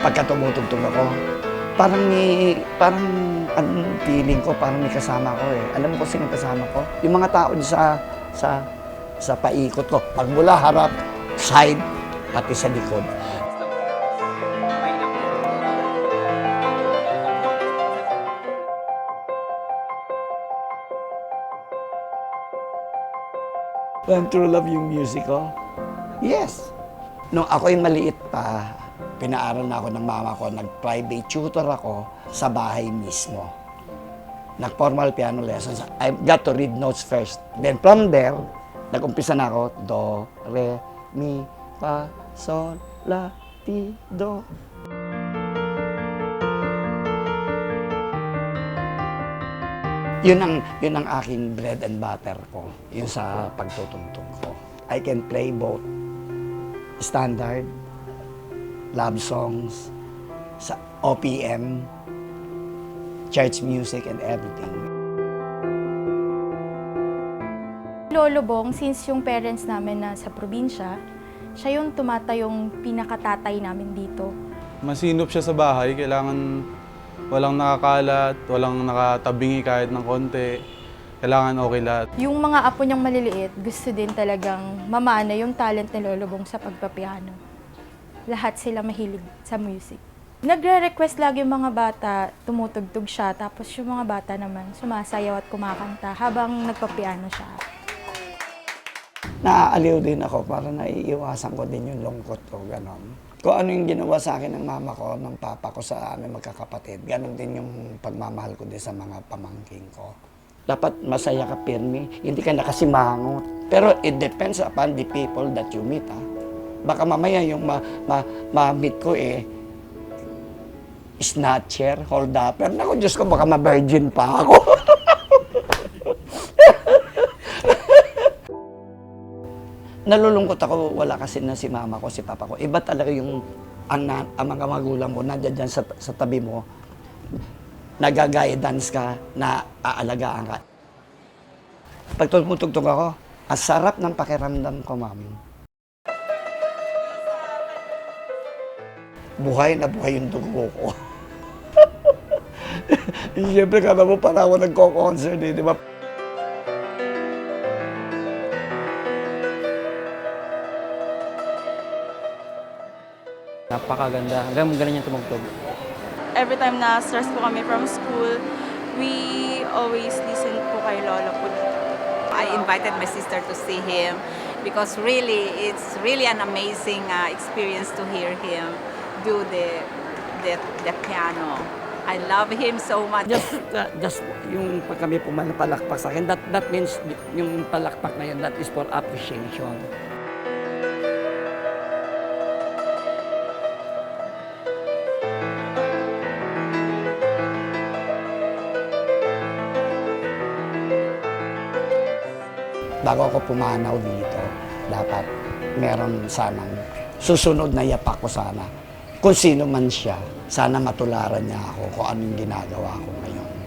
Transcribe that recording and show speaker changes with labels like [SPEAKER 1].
[SPEAKER 1] pagka tumutugtog ako, parang may, parang ang feeling ko, parang may kasama ko eh. Alam ko sino kasama ko? Yung mga tao sa, sa, sa paikot ko. Pag mula harap, side, pati sa likod. When true love yung music ko? Yes. Nung ako'y maliit pa, pinaaral na ako ng mama ko, nag-private tutor ako sa bahay mismo. Nag-formal piano lessons. I got to read notes first. Then from there, nag-umpisa na ako, do, re, mi, fa, sol, la, ti, do. Yun ang, yun ang aking bread and butter ko, yun sa pagtutugtog ko. I can play both standard, love songs, sa OPM, church music, and everything.
[SPEAKER 2] Lolo Bong, since yung parents namin na sa probinsya, siya yung tumatayong pinakatatay namin dito.
[SPEAKER 3] Masinop siya sa bahay, kailangan walang nakakalat, walang nakatabingi kahit ng konti. Kailangan okay lahat.
[SPEAKER 2] Yung mga apo niyang maliliit, gusto din talagang mamana yung talent ni Lolo Bong sa pagpapiano. Lahat sila mahilig sa music. Nagre-request lagi yung mga bata, tumutugtog siya, tapos yung mga bata naman sumasayaw at kumakanta habang nagpapiano siya.
[SPEAKER 1] Naaaliw din ako para naiiwasan ko din yung lungkot ko, ganon. Kung ano yung ginawa sa akin ng mama ko, ng papa ko sa aming magkakapatid, ganon din yung pagmamahal ko din sa mga pamangking ko. Dapat masaya ka, Pirmi. Hindi ka nakasimangot. Pero it depends upon the people that you meet, ha. Baka mamaya yung ma, ma, ma-meet ko eh, snatcher, hold up. Pero naku, Diyos ko, baka ma-virgin pa ako. nalulungkot ako, wala kasi na si mama ko, si papa ko. Iba talaga yung ang, ang mga magulang mo, nandiyan dyan sa, sa tabi mo, nagagaya-dance ka, na aalagaan ka. Pag tumutugtog ako, ang sarap ng pakiramdam ko, ma'am. Buhay na buhay yung dugo ko. Siyempre, kala mo para ako nagko-concert, eh, di ba?
[SPEAKER 4] Napakaganda. Hanggang ganun yung tumugtog.
[SPEAKER 5] every time na stress po kami from school, we always listen po kay Lolo po dito.
[SPEAKER 6] I invited my sister to see him because really it's really an amazing uh, experience to hear him do the the, the piano. I love him so much.
[SPEAKER 1] just uh, just yung pag kami pumalapalakpak sa akin, that, that means yung palakpak na yun, that is for appreciation. Bago ako pumanaw dito, dapat meron sanang susunod na yapak ko sana. Kung sino man siya, sana matularan niya ako kung anong ginagawa ko ngayon.